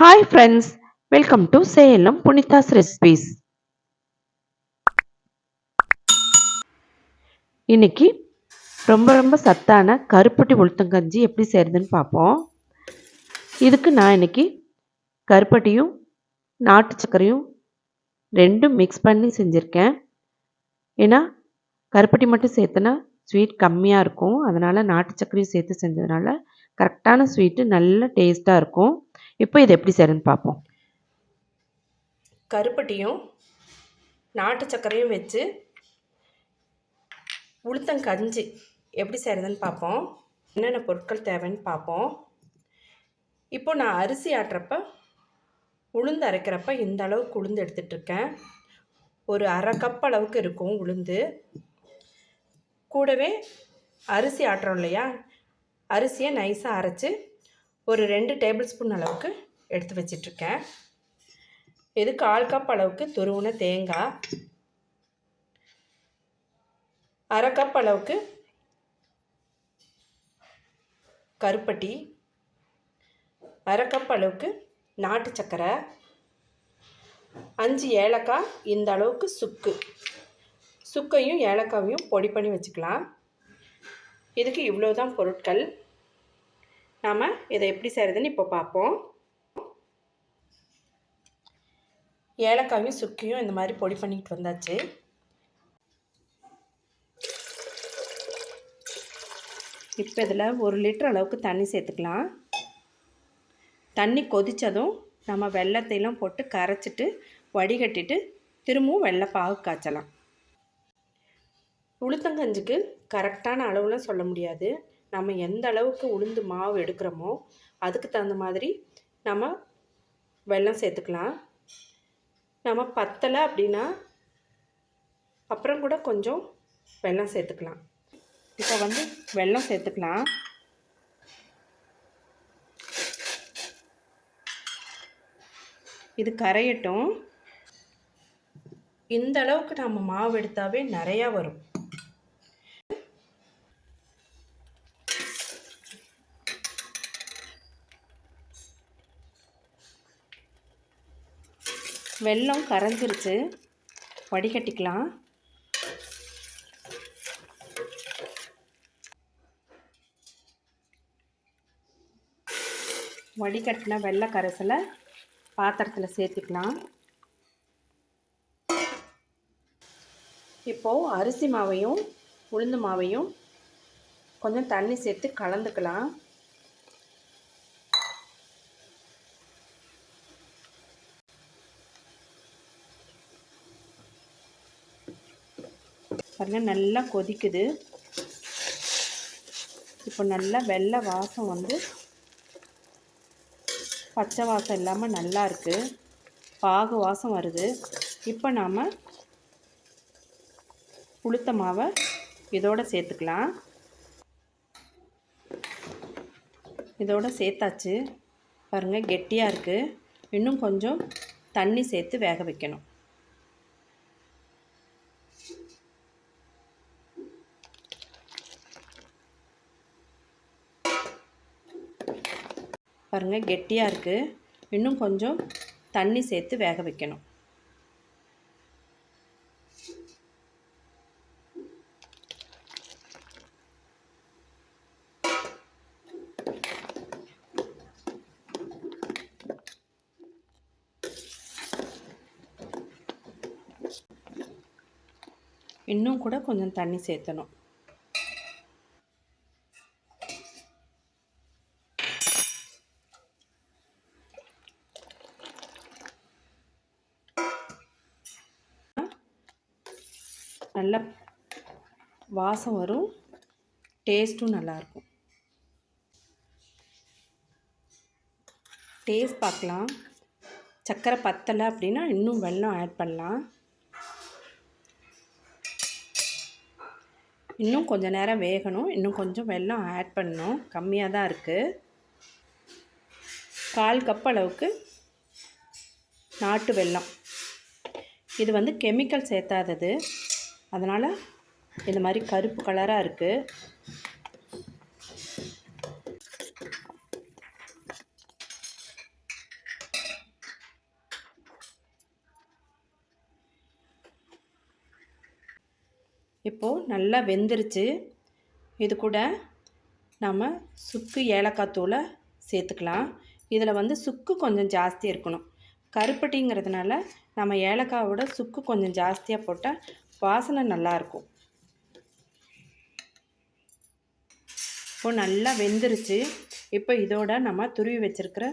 Hi friends welcome to Salem Punitha's recipes இன்னைக்கு ரொம்ப ரொம்ப சத்தான கருப்பட்டி உளுத்தங்கஞ்சி எப்படி செய்கிறதுன்னு பார்ப்போம். இதுக்கு நான் இன்னைக்கு கருப்பட்டியும் நாட்டு சர்க்கரையும் ரெண்டும் மிக்ஸ் பண்ணி செஞ்சுருக்கேன். ஏன்னா கருப்பட்டி மட்டும் சேர்த்தனா ஸ்வீட் கம்மியாக இருக்கும். அதனால் நாட்டு சர்க்கரையும் சேர்த்து செஞ்சதுனால கரெக்டான ஸ்வீட்டு நல்ல டேஸ்ட்டாக இருக்கும். இப்போ இது எப்படி செய்யறதுன்னு பார்ப்போம். கருப்பட்டியும் நாட்டு சர்க்கரையும் வச்சு உளுத்தங்கஞ்சி எப்படி செய்கிறதுன்னு பார்ப்போம். என்னென்ன பொருட்கள் தேவைன்னு பார்ப்போம். இப்போ நான் அரிசி ஆட்டுறப்ப உளுந்து அரைக்கிறப்ப இந்த அளவுக்கு உளுந்து எடுத்துகிட்ருக்கேன் ஒரு அரை கப் அளவுக்கு இருக்கும் உளுந்து. கூடவே அரிசி ஆட்டுறோம் இல்லையா? அரிசியை நைஸாக அரைச்சி ஒரு ரெண்டு டேபிள் ஸ்பூன் அளவுக்கு எடுத்து வச்சிட்ருக்கேன். இது கால் கப் அளவுக்கு துருவுன தேங்காய். அரை கப் அளவுக்கு கருப்பட்டி. அரை கப் அளவுக்கு நாட்டு சக்கரை. அஞ்சு ஏலக்காய் இந்த அளவுக்கு சுக்கு. சுக்கையும் ஏலக்காயும் பொடி பண்ணி வச்சுக்கலாம். இதுக்கு இவ்வளோ தான் பொருட்கள். நாம் இதை எப்படி செய்கிறதுன்னு இப்போ பார்ப்போம். ஏலக்காயும் சுக்கியும் இந்த மாதிரி பொடி பண்ணிக்கிட்டு வந்தாச்சு. இப்போ இதில் ஒரு லிட்டர் அளவுக்கு தண்ணி சேர்த்துக்கலாம். தண்ணி கொதித்ததும் நம்ம வெள்ளத்தையெல்லாம் போட்டு கரைச்சிட்டு வடிகட்டிட்டு திரும்பவும் வெள்ளை பாகு காய்ச்சலாம். உளுத்தங்கஞ்சுக்கு கரெக்டான அளவுலாம் சொல்ல முடியாது. நம்ம எந்த அளவுக்கு உளுந்து மாவு எடுக்கிறோமோ அதுக்கு தகுந்த மாதிரி நம்ம வெல்லம் சேர்த்துக்கலாம். நம்ம பத்தலை அப்படின்னா அப்புறம் கூட கொஞ்சம் வெல்லம் சேர்த்துக்கலாம். இப்போ வந்து வெல்லம் சேர்த்துக்கலாம். இது கரையட்டும். இந்த அளவுக்கு நம்ம மாவு எடுத்தாவே நிறையா வரும். வெல்லம் கரைஞ்சிருச்சு. வடிகட்டிக்கலாம். வடிகட்டின வெள்ளை கரைசலை பாத்திரத்தில் சேர்த்துக்கலாம். இப்போது அரிசி மாவையும் உளுந்து மாவையும் கொஞ்சம் தண்ணி சேர்த்து கலந்துக்கலாம். பாருங்கள் நல்லா கொதிக்குது. இப்போ நல்லா வெள்ளை வாசம் வந்து பச்சை வாசம் இல்லாமல் நல்லா இருக்குது பாகு வாசம் வருது. இப்போ நாம் புளுத்த மாவை இதோடு சேர்த்துக்கலாம். இதோட சேர்த்தாச்சு. பாருங்கள் கெட்டியாக இருக்குது இன்னும் கொஞ்சம் தண்ணி சேர்த்து வேக வைக்கணும். பாருங்கள் கெட்டியாக இருக்குது இன்னும் கொஞ்சம் தண்ணி சேர்த்து வேக வைக்கணும். இன்னும் கூட கொஞ்சம் தண்ணி சேர்த்தணும். நல்ல வாசம் வரும். டேஸ்ட்டும் நல்லாயிருக்கும். டேஸ்ட் பார்க்கலாம். சர்க்கரை பத்தலை அப்படின்னா இன்னும் வெல்லம் ஆட் பண்ணலாம். இன்னும் கொஞ்சம் நேரம் வேகணும். இன்னும் கொஞ்சம் வெல்லம் ஆட் பண்ணணும். கம்மியாக தான் இருக்குது கால் கப் அளவுக்கு நாட்டு வெல்லம். இது வந்து கெமிக்கல் சேர்த்தாதது. அதனால் இந்த மாதிரி கருப்பு கலராக இருக்குது இப்போது நல்லா வெந்துருச்சு. இது கூட நம்ம சுக்கு ஏலக்காய் தூளை சேர்த்துக்கலாம். இதில் வந்து சுக்கு கொஞ்சம் ஜாஸ்தி இருக்கணும். கருப்பட்டிங்கிறதுனால நம்ம ஏலக்காவோட சுக்கு கொஞ்சம் ஜாஸ்தியாக போட்டால் வாசனை நல்லாயிருக்கும் இப்போ நல்லா வெந்துருச்சு. இப்போ இதோட நம்ம துருவி வச்சுருக்கிற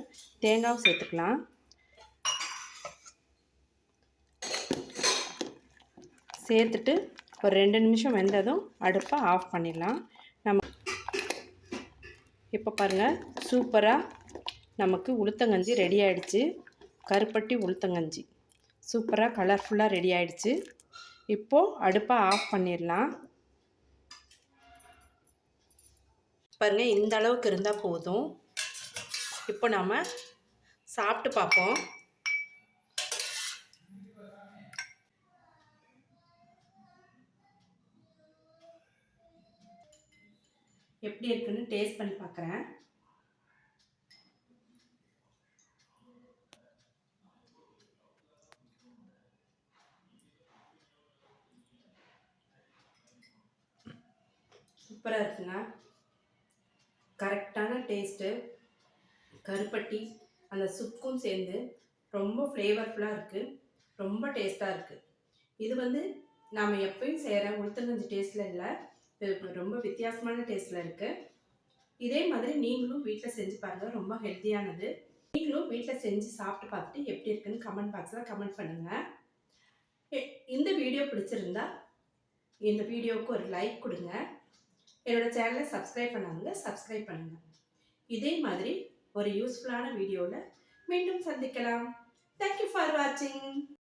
தேங்காவை சேர்த்துக்கலாம். சேர்த்துட்டு ஒரு ரெண்டு நிமிஷம் வெந்ததும் அடுப்பை ஆஃப் பண்ணிடலாம். நம்ம இப்போ பாருங்கள் சூப்பராக நமக்கு உளுத்தங்கஞ்சி ரெடி ஆகிடுச்சு கருப்பட்டி உளுத்தங்கஞ்சி. சூப்பராக கலர்ஃபுல்லாக ரெடி ஆகிடுச்சு இப்போது அடுப்பை ஆஃப் பண்ணிடலாம். பாருங்கள் இந்த அளவுக்கு இருந்தால் போதும். இப்போ நாம் சாப்பிட்டு பார்ப்போம். எப்படி இருக்குன்னு டேஸ்ட் பண்ணி பார்க்குறேன். சூப்பராக இருக்குங்க கரெக்டான டேஸ்ட்டு. கருப்பட்டி அந்த சுக்கும் சேர்ந்து ரொம்ப ஃப்ளேவர்ஃபுல்லாக இருக்குது ரொம்ப டேஸ்ட்டாக இருக்குது இது வந்து நாம் எப்பயும் செய்கிற உளுத்தங்கஞ்சி டேஸ்ட்டில் இல்லை ரொம்ப வித்தியாசமான டேஸ்ட்டில் இருக்குது இதே மாதிரி நீங்களும் வீட்டில் செஞ்சு பாருங்கள் ரொம்ப ஹெல்த்தியானது நீங்களும் வீட்டில் செஞ்சு சாப்பிட்டு பார்த்துட்டு எப்படி இருக்குன்னு கமெண்ட் பாக்ஸில் கமெண்ட் பண்ணுங்கள் இந்த வீடியோ பிடிச்சிருந்தா இந்த வீடியோவுக்கு ஒரு லைக் கொடுங்க. என்னோட சேனலை சப்ஸ்கிரைப் பண்ணாதவங்க சப்ஸ்கிரைப் பண்ணுங்கள் இதே மாதிரி ஒரு யூஸ்ஃபுல்லான வீடியோவில் மீண்டும் சந்திக்கலாம். தேங்க்யூ ஃபார் வாட்சிங்